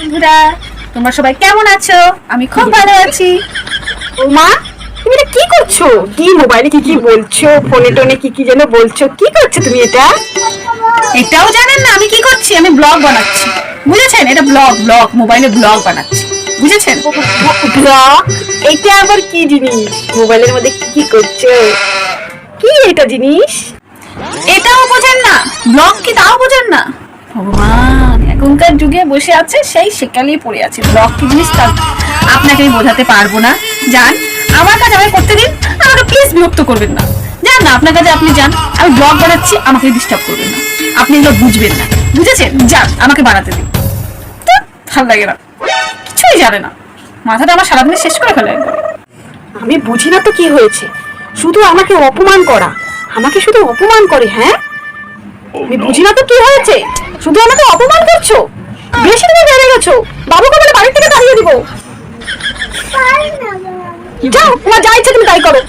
বন্ধুরা তোমরা সবাই কেমন আছো? আমি খুব ভালো আছি। ও মা তুমি এটা কি করছ? কি মোবাইলে কি কি বলছো? ফোনে টোনে কি কি যেন বলছো? কি করছ তুমি এটা? এটাও জানেন না আমি কি করছি? আমি ব্লগ বানাচ্ছি। বুঝেছেন? এটা ব্লগ ব্লগ মোবাইলে ব্লগ বানাচ্ছি। বুঝেছেন? ব্লগ এটা আবার কি জিনিস? মোবাইলের মধ্যে কি কি করছ? কি এটা জিনিস? এটাও বোঝেন না। ব্লগ কি তাও বোঝেন না। ভগবান এখনকার যুগে বসে আছে, সেই সেকালেই পড়ে আছে। ব্লগ কি জিনিস আপনাকে আমি বোঝাতে পারব না। যান, আমার কাজ আমাকে করতে দিন, আমাকে প্লিজ বিরক্ত করবেন না। যান না, আপনার কাছে আপনি যান, আমি ব্লগ বানাচ্ছি, আমাকে ডিস্টার্ব করবেন না। আপনি এগুলো বুঝবেন না। বুঝেছেন? যান, আমাকে বানাতে দিন। তো, ভালো লাগে না। কিছুই জানে না। মাথাটা আমার সারাদিনে শেষ করে ফেলে। আমি বুঝি না তো কি হয়েছে। শুধু আমাকে অপমান করা। আমাকে শুধু অপমান করে হ্যাঁ? আমি বুঝি না তো কি হয়েছে। শুধু আমাকে অপমান করছ? দিব যাও তোমার যা ইচ্ছে তুমি তাই করো।